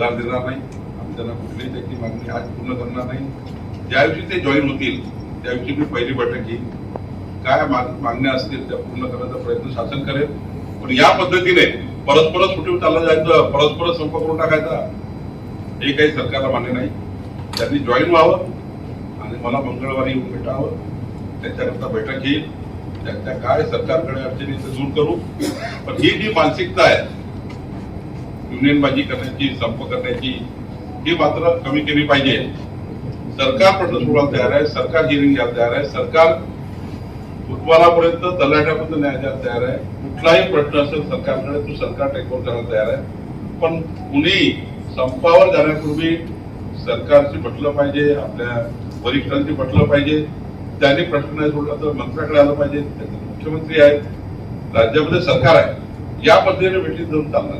पगार देणार नाही. आम्ही त्यांना कुठलीही त्याची मागणी आज पूर्ण करणार नाही. ज्या दिवशी ते जॉईन होतील त्या दिवशी मी पहिली बैठक घेईन. काय मागण्या असतील त्या पूर्ण करण्याचा प्रयत्न शासन करेल. पण या पद्धतीने परस्पर सुटून चालला जायचं परस्पर संप करून टाकायचा हे काही सरकारला मान्य नाही. त्यांनी जॉईन व्हावं आणि मला मंगळवारी येऊन भेटावं. त्याच्याकरता बैठक घेईल. त्यांच्या काय सरकारकडे अडचणी दूर करू. पण ही जी मानसिकता आहे युनियनबाजी करण्याची संप करण्याची ही मात्र कमी केली पाहिजे. सरकार प्रश्न सोडवायला तयार आहे सरकार हिअरिंग घ्यायला तयार आहे सरकार उद्वारापर्यंत तलाठ्यापर्यंत न्याय द्यायला तयार आहे. कुठलाही प्रश्न असेल सरकारकडे तो सरकार टेकवर करायला तयार आहे. पण कुणी संपावर जाण्यापूर्वी सरकारशी म्हटलं पाहिजे आपल्या वरिष्ठांशी म्हटलं पाहिजे त्यांनी प्रश्न नाही सोडला तर मंत्र्याकडे आलं पाहिजे त्याचे मुख्यमंत्री आहेत राज्यामध्ये सरकार आहे. या पद्धतीने भेटी जाऊन चालणार